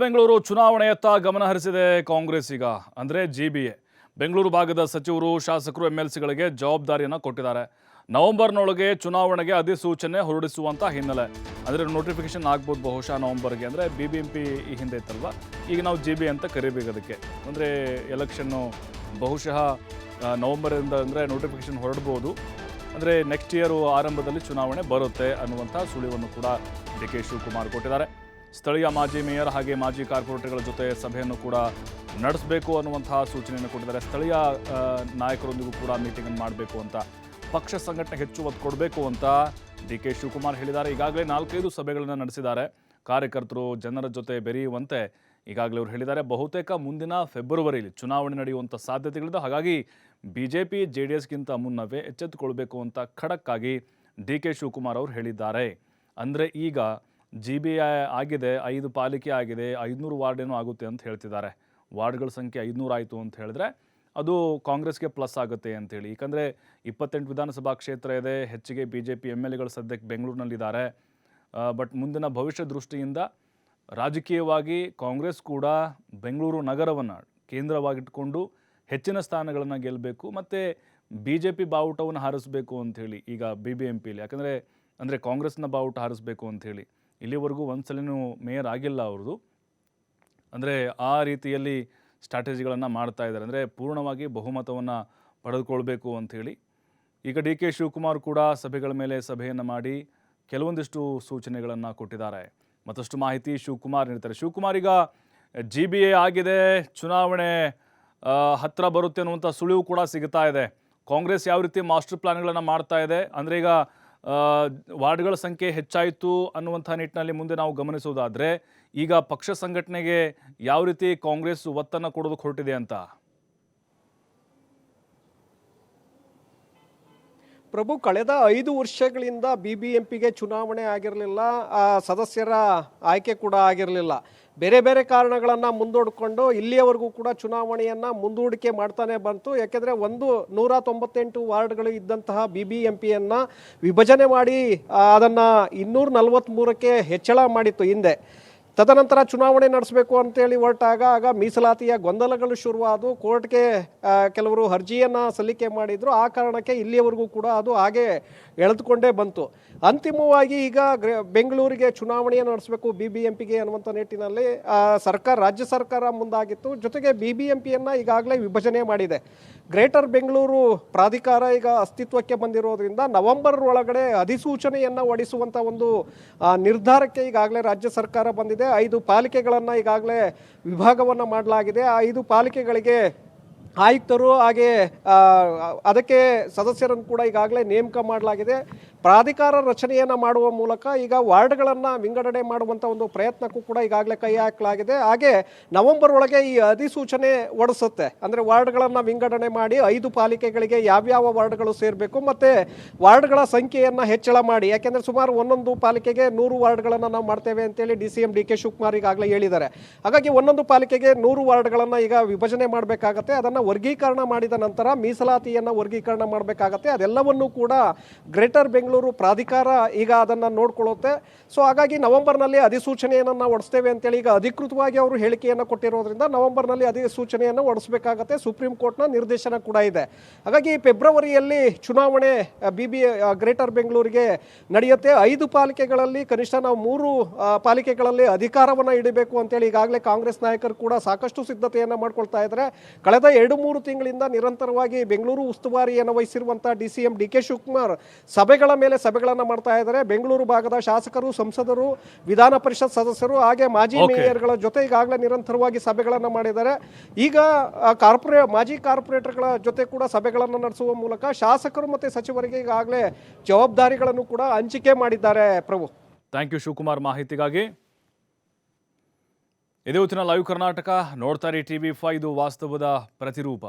ಬೆಂಗಳೂರು ಚುನಾವಣೆಯತ್ತ ಗಮನ ಹರಿಸಿದೆ ಕಾಂಗ್ರೆಸ್ ಈಗ. ಅಂದರೆ ಜಿ ಬಿ ಎ ಬೆಂಗಳೂರು ಭಾಗದ ಸಚಿವರು, ಶಾಸಕರು ಎಂ ಎಲ್ ಸಿಗಳಿಗೆ ಜವಾಬ್ದಾರಿಯನ್ನು ಕೊಟ್ಟಿದ್ದಾರೆ. ನವೆಂಬರ್ನೊಳಗೆ ಚುನಾವಣೆಗೆ ಅಧಿಸೂಚನೆ ಹೊರಡಿಸುವಂಥ ಹಿನ್ನೆಲೆ. ಅಂದರೆ ನೋಟಿಫಿಕೇಶನ್ ಆಗ್ಬೋದು ಬಹುಶಃ ನವೆಂಬರ್ಗೆ. ಅಂದರೆ ಬಿ ಬಿ ಎಂ ಪಿ ಈ ಹಿಂದೆ ಇತ್ತಲ್ವ? ಈಗ ನಾವು ಜಿ ಬಿ ಅಂತ ಕರಿಬೇಕು ಅದಕ್ಕೆ. ಅಂದರೆ ಎಲೆಕ್ಷನ್ನು ಬಹುಶಃ ನವೆಂಬರ್ ನವೆಂಬರಿಂದ ಅಂದರೆ ನೋಟಿಫಿಕೇಶನ್ ಹೊರಡ್ಬೋದು. ಅಂದರೆ ನೆಕ್ಸ್ಟ್ ಇಯರು ಆರಂಭದಲ್ಲಿ ಚುನಾವಣೆ ಬರುತ್ತೆ ಅನ್ನುವಂಥ ಸುಳಿವನ್ನು ಕೂಡ ಡಿ ಕೆ ಶಿವಕುಮಾರ್ ಕೊಟ್ಟಿದ್ದಾರೆ. ಸ್ಥಳೀಯ ಮಾಜಿ ಮೇಯರ್ ಹಾಗೆ ಮಾಜಿ ಕಾರ್ಪೊರೇಟರ್ಗಳ ಜೊತೆ ಸಭೆಯನ್ನು ಕೂಡ ನಡೆಸಬೇಕು ಅನ್ನುವಂತಹ ಸೂಚನೆಯನ್ನು ಕೊಟ್ಟಿದ್ದಾರೆ. ಸ್ಥಳೀಯ ನಾಯಕರೊಂದಿಗೂ ಕೂಡ ಮೀಟಿಂಗನ್ನು ಮಾಡಬೇಕು ಅಂತ, ಪಕ್ಷ ಸಂಘಟನೆ ಹೆಚ್ಚು ಒತ್ತು ಕೊಡಬೇಕು ಅಂತ ಡಿ ಕೆ ಶಿವಕುಮಾರ್ ಹೇಳಿದ್ದಾರೆ. ಈಗಾಗಲೇ ನಾಲ್ಕೈದು ಸಭೆಗಳನ್ನು ನಡೆಸಿದ್ದಾರೆ. ಕಾರ್ಯಕರ್ತರು ಜನರ ಜೊತೆ ಬೆರೆಯುವಂತೆ ಈಗಾಗಲೇ ಅವರು ಹೇಳಿದ್ದಾರೆ. ಬಹುತೇಕ ಮುಂದಿನ ಫೆಬ್ರವರಿಯಲ್ಲಿ ಚುನಾವಣೆ ನಡೆಯುವಂಥ ಸಾಧ್ಯತೆಗಳಿದೆ. ಹಾಗಾಗಿ B J P J D ಎಸ್ಗಿಂತ ಮುನ್ನವೇ ಎಚ್ಚೆತ್ತುಕೊಳ್ಬೇಕು ಅಂತ ಖಡಕ್ಕಾಗಿ ಡಿ ಕೆ ಶಿವಕುಮಾರ್ ಅವರು ಹೇಳಿದ್ದಾರೆ. ಅಂದರೆ ಈಗ ಜಿ ಬಿ ಆಗಿದೆ, ಐದು ಪಾಲಿಕೆ ಆಗಿದೆ, ಐದುನೂರು ಏನೋ ಆಗುತ್ತೆ ಅಂತ ಹೇಳ್ತಿದ್ದಾರೆ. ವಾರ್ಡ್ಗಳ ಸಂಖ್ಯೆ ಐದುನೂರು ಆಯಿತು ಅಂತ ಹೇಳಿದ್ರೆ ಅದು ಕಾಂಗ್ರೆಸ್ಗೆ ಪ್ಲಸ್ ಆಗುತ್ತೆ ಅಂತೇಳಿ. ಯಾಕಂದರೆ ಇಪ್ಪತ್ತೆಂಟು ವಿಧಾನಸಭಾ ಕ್ಷೇತ್ರ ಇದೆ, ಹೆಚ್ಚಿಗೆ B J P M L ಎಗಳು ಸದ್ಯಕ್ಕೆ ಬೆಂಗಳೂರಿನಲ್ಲಿದ್ದಾರೆ. ಬಟ್ ಮುಂದಿನ ಭವಿಷ್ಯ ದೃಷ್ಟಿಯಿಂದ ರಾಜಕೀಯವಾಗಿ ಕಾಂಗ್ರೆಸ್ ಕೂಡ ಬೆಂಗಳೂರು ನಗರವನ್ನು ಕೇಂದ್ರವಾಗಿಟ್ಕೊಂಡು ಹೆಚ್ಚಿನ ಸ್ಥಾನಗಳನ್ನು ಗೆಲ್ಲಬೇಕು ಮತ್ತು ಬಿ ಜೆ ಪಿ ಬಾವುಟವನ್ನು ಹಾರಿಸಬೇಕು ಅಂಥೇಳಿ ಈಗ ಬಿ ಬಿ ಎಂ ಪಿಲಿ ಯಾಕಂದರೆ, ಅಂದರೆ ಕಾಂಗ್ರೆಸ್ನ ಬಾವುಟ ಹಾರಿಸಬೇಕು ಅಂಥೇಳಿ ಇಲ್ಲಿವರೆಗೂ ಒಂದು ಸಲನೂ ಮೇಯರ್ ಆಗಿಲ್ಲ ಅವ್ರದ್ದು ಅಂದರೆ ಆ ರೀತಿಯಲ್ಲಿ ಸ್ಟ್ರಾಟಜಿಗಳನ್ನು ಮಾಡ್ತಾ ಇದ್ದಾರೆ. ಅಂದರೆ ಪೂರ್ಣವಾಗಿ ಬಹುಮತವನ್ನು ಪಡೆದುಕೊಳ್ಬೇಕು ಅಂಥೇಳಿ. ಈಗ ಡಿ ಕೆ ಶಿವಕುಮಾರ್ ಕೂಡ ಸಭೆಗಳ ಮೇಲೆ ಸಭೆಯನ್ನು ಮಾಡಿ ಕೆಲವೊಂದಿಷ್ಟು ಸೂಚನೆಗಳನ್ನು ಕೊಟ್ಟಿದ್ದಾರೆ. ಮತ್ತಷ್ಟು ಮಾಹಿತಿ ಶಿವಕುಮಾರ್ ನೀಡ್ತಾರೆ. ಶಿವಕುಮಾರ್, ಈಗ ಜಿ ಬಿ ಎ ಆಗಿದೆ. ಚುನಾವಣೆ ಹತ್ತಿರ ಬರುತ್ತೆ ಅನ್ನುವಂಥ ಸುಳಿವು ಕೂಡ ಸಿಗ್ತಾ ಇದೆ. ಕಾಂಗ್ರೆಸ್ ಯಾವ ರೀತಿ ಮಾಸ್ಟರ್ ಪ್ಲಾನ್ಗಳನ್ನು ಮಾಡ್ತಾ ಇದೆ? ಅಂದರೆ ಈಗ ವಾರ್ಡ್ಗಳ ಸಂಖ್ಯೆ ಹೆಚ್ಚಾಯಿತು ಅನ್ನುವಂಥ ನಿಟ್ಟಿನಲ್ಲಿ ಮುಂದೆ ನಾವು ಗಮನಿಸುವುದಾದರೆ, ಈಗ ಪಕ್ಷ ಸಂಘಟನೆಗೆ ಯಾವ ರೀತಿ ಕಾಂಗ್ರೆಸ್ ಒತ್ತನ್ನು ಕೊಡೋದಕ್ಕೆ ಹೊರಟಿದೆ ಅಂತ? ಪ್ರಭು, ಕಳೆದ ಐದು ವರ್ಷಗಳಿಂದ ಬಿ ಬಿ ಎಂ ಪಿಗೆ ಚುನಾವಣೆ ಆಗಿರಲಿಲ್ಲ ಸದಸ್ಯರ ಆಯ್ಕೆ ಕೂಡ ಆಗಿರಲಿಲ್ಲ. ಬೇರೆ ಬೇರೆ ಕಾರಣಗಳನ್ನು ಮುಂದೂಡಿಕೊಂಡು ಇಲ್ಲಿಯವರೆಗೂ ಕೂಡ ಚುನಾವಣೆಯನ್ನು ಮುಂದೂಡಿಕೆ ಮಾಡ್ತಾನೆ ಬಂತು. ಯಾಕೆಂದರೆ ಒಂದು ನೂರ ತೊಂಬತ್ತೆಂಟು ವಾರ್ಡ್ಗಳು ಇದ್ದಂತಹ ಬಿ ಬಿ ಎಂ ಪಿಯನ್ನು ವಿಭಜನೆ ಮಾಡಿ ಅದನ್ನು ಇನ್ನೂರ ನಲವತ್ತ್ಮೂರಕ್ಕೆ ಹೆಚ್ಚಳ ಮಾಡಿತ್ತು ಹಿಂದೆ. ತದನಂತರ ಚುನಾವಣೆ ನಡೆಸಬೇಕು ಅಂತೇಳಿ ಹೊರಟಾಗ, ಆಗ ಮೀಸಲಾತಿಯ ಗೊಂದಲಗಳು ಶುರುವಾದವು ಕೋರ್ಟ್ಗೆ ಕೆಲವರು ಅರ್ಜಿಯನ್ನು ಸಲ್ಲಿಕೆ ಮಾಡಿದರು. ಆ ಕಾರಣಕ್ಕೆ ಇಲ್ಲಿಯವರೆಗೂ ಕೂಡ ಅದು ಹಾಗೆ ಎಳೆದುಕೊಂಡೇ ಬಂತು. ಅಂತಿಮವಾಗಿ ಈಗ ಬೆಂಗಳೂರಿಗೆ ಚುನಾವಣೆಯನ್ನು ನಡೆಸಬೇಕು ಬಿ ಬಿ ಎಂ ಪಿಗೆ ಅನ್ನುವಂಥ ನಿಟ್ಟಿನಲ್ಲಿ ಸರ್ಕಾರ, ರಾಜ್ಯ ಸರ್ಕಾರ ಮುಂದಾಗಿತ್ತು. ಜೊತೆಗೆ ಬಿ ಬಿ ಎಂ ಪಿಯನ್ನು ಈಗಾಗಲೇ ವಿಭಜನೆ ಮಾಡಿದೆ. ಗ್ರೇಟರ್ ಬೆಂಗಳೂರು ಪ್ರಾಧಿಕಾರ ಈಗ ಅಸ್ತಿತ್ವಕ್ಕೆ ಬಂದಿರೋದ್ರಿಂದ ನವೆಂಬರ್ ಒಳಗಡೆ ಅಧಿಸೂಚನೆಯನ್ನು ಹೊಡಿಸುವಂಥ ಒಂದು ನಿರ್ಧಾರಕ್ಕೆ ಈಗಾಗಲೇ ರಾಜ್ಯ ಸರ್ಕಾರ ಬಂದಿದೆ. ಐದು ಪಾಲಿಕೆಗಳನ್ನು ಈಗಾಗಲೇ ವಿಭಾಗವನ್ನು ಮಾಡಲಾಗಿದೆ. ಆ ಐದು ಪಾಲಿಕೆಗಳಿಗೆ ಆಯುಕ್ತರು ಹಾಗೆ ಅದಕ್ಕೆ ಸದಸ್ಯರನ್ನು ಕೂಡ ಈಗಾಗಲೇ ನೇಮಕ ಮಾಡಲಾಗಿದೆ. ಪ್ರಾಧಿಕಾರ ರಚನೆಯನ್ನು ಮಾಡುವ ಮೂಲಕ ಈಗ ವಾರ್ಡ್ಗಳನ್ನು ವಿಂಗಡಣೆ ಮಾಡುವಂಥ ಒಂದು ಪ್ರಯತ್ನಕ್ಕೂ ಕೂಡ ಈಗಾಗಲೇ ಕೈ ಹಾಕಲಾಗಿದೆ. ಹಾಗೆ ನವೆಂಬರ್ ಒಳಗೆ ಈ ಅಧಿಸೂಚನೆ ಹೊಡಿಸುತ್ತೆ ಅಂದರೆ ವಾರ್ಡ್ಗಳನ್ನು ವಿಂಗಡಣೆ ಮಾಡಿ ಐದು ಪಾಲಿಕೆಗಳಿಗೆ ಯಾವ್ಯಾವ ವಾರ್ಡ್ಗಳು ಸೇರಬೇಕು ಮತ್ತು ವಾರ್ಡ್ಗಳ ಸಂಖ್ಯೆಯನ್ನು ಹೆಚ್ಚಳ ಮಾಡಿ. ಯಾಕೆಂದರೆ ಸುಮಾರು ಒಂದೊಂದು ಪಾಲಿಕೆಗೆ ನೂರು ವಾರ್ಡ್ಗಳನ್ನು ನಾವು ಮಾಡ್ತೇವೆ ಅಂತೇಳಿ D C M D K Shivakumar ಈಗಾಗಲೇ ಹೇಳಿದ್ದಾರೆ. ಹಾಗಾಗಿ ಒಂದೊಂದು ಪಾಲಿಕೆಗೆ ನೂರು ವಾರ್ಡ್ಗಳನ್ನು ಈಗ ವಿಭಜನೆ ಮಾಡಬೇಕಾಗತ್ತೆ. ಅದನ್ನು ವರ್ಗೀಕರಣ ಮಾಡಿದ ನಂತರ ಮೀಸಲಾತಿಯನ್ನು ವರ್ಗೀಕರಣ ಮಾಡಬೇಕಾಗತ್ತೆ. ಅದೆಲ್ಲವನ್ನೂ ಕೂಡ ಗ್ರೇಟರ್ ಬೆಂಗಳೂರು ಪ್ರಾಧಿಕಾರ ಈಗ ಅದನ್ನು ನೋಡ್ಕೊಳ್ಳುತ್ತೆ. ಸೊ ಹಾಗಾಗಿ ನವೆಂಬರ್ನಲ್ಲಿ ಅಧಿಸೂಚನೆಯನ್ನು ನಾವು ಹೊಡಿಸ್ತೇವೆ ಅಂತೇಳಿ ಈಗ ಅಧಿಕೃತವಾಗಿ ಅವರು ಹೇಳಿಕೆಯನ್ನು ಕೊಟ್ಟಿರೋದ್ರಿಂದ ನವೆಂಬರ್ನಲ್ಲಿ ಅಧಿಸೂಚನೆಯನ್ನು ಹೊಡಿಸಬೇಕಾಗತ್ತೆ. ಸುಪ್ರೀಂ ಕೋರ್ಟ್ನ ನಿರ್ದೇಶನ ಕೂಡ ಇದೆ. ಹಾಗಾಗಿ ಫೆಬ್ರವರಿಯಲ್ಲಿ ಚುನಾವಣೆ ಬಿ ಬಿ ಗ್ರೇಟರ್ ಬೆಂಗಳೂರಿಗೆ ನಡೆಯುತ್ತೆ. ಐದು ಪಾಲಿಕೆಗಳಲ್ಲಿ ಕನಿಷ್ಠ ನಾವು ಮೂರು ಪಾಲಿಕೆಗಳಲ್ಲಿ ಅಧಿಕಾರವನ್ನು ಇಡಬೇಕು ಅಂತೇಳಿ ಈಗಾಗಲೇ ಕಾಂಗ್ರೆಸ್ ನಾಯಕರು ಕೂಡ ಸಾಕಷ್ಟು ಸಿದ್ಧತೆಯನ್ನು ಮಾಡ್ಕೊಳ್ತಾ ಇದ್ದಾರೆ. ಕಳೆದ ಎರಡು ಮೂರು ತಿಂಗಳಿಂದ ನಿರಂತರವಾಗಿ ಬೆಂಗಳೂರು ಉಸ್ತುವಾರಿಯನ್ನು ವಹಿಸಿರುವಂತಹ D C D K Shivakumar ಸಭೆಗಳ ಮೇಲೆ ಸಭೆಗಳನ್ನು ಮಾಡ್ತಾ ಇದ್ದಾರೆ. ಬೆಂಗಳೂರು ಭಾಗದ ಶಾಸಕರು ಸಂಸದರು ವಿಧಾನ ಪರಿಷತ್ ಸದಸ್ಯರು ಹಾಗೆ ಮಾಜಿ. ಮೇಯರ್ಗಳ ಜೊತೆ ಈಗಾಗಲೇ ನಿರಂತರವಾಗಿ ಸಭೆಗಳನ್ನು ಮಾಡಿದ್ದಾರೆ. ಈಗ ಕಾರ್ಪೊರೇ ಮಾಜಿ ಕಾರ್ಪೊರೇಟರ್ಗಳ ಜೊತೆ ಕೂಡ ಸಭೆಗಳನ್ನು ನಡೆಸುವ ಮೂಲಕ ಶಾಸಕರು ಮತ್ತು ಸಚಿವರಿಗೆ ಈಗಾಗಲೇ ಜವಾಬ್ದಾರಿಗಳನ್ನು ಕೂಡ ಹಂಚಿಕೆ ಮಾಡಿದ್ದಾರೆ ಪ್ರಭು. ಥ್ಯಾಂಕ್ ಯು ಶಿವಕುಮಾರ್ ಮಾಹಿತಿಗಾಗಿ. ಇದೇ ಹೊತ್ತಿನ ಲೈವ್ ಕರ್ನಾಟಕ ನೋಡ್ತಾರೆ ಟಿವಿ ವಿ ಫೈ ಇದು ವಾಸ್ತವದ ಪ್ರತಿರೂಪ.